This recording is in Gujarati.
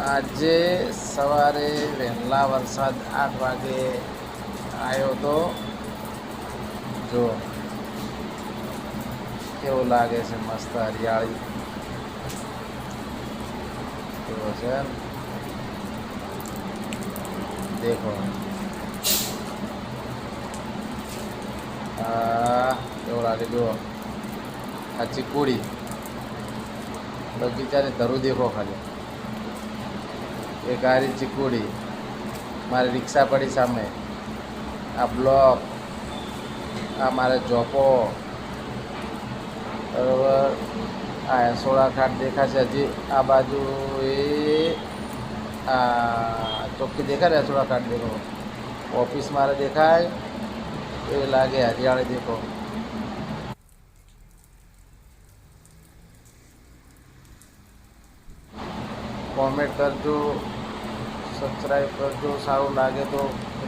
આજે સવારે વહેલા વરસાદ આઠ વાગે આવ્યો તો જો કેવું લાગે છે મસ્ત હરિયાળી. કેવો છે? દેખો. આ કેવું લાગે જુઓ. આ ચીકુડી. બગીચાની ધરું દેખો ખાલી. એ ગાડી ચીકુડી. મારી રિક્ષા પડી સામે. આ બ્લોક. આ મારે જોપો બરોબર. આ એસોળા ખાટ દેખાશે હજી. આ બાજુ એ, આ ચોખ્ખી દેખાય ને એસોળા ખાટ દેખો? ઓફિસ મારે દેખાય. એ લાગે હરિયાળી દેખો. કોમેન્ટ કરજો સબસ્ક્રાઈબ કરજો સારું લાગે તો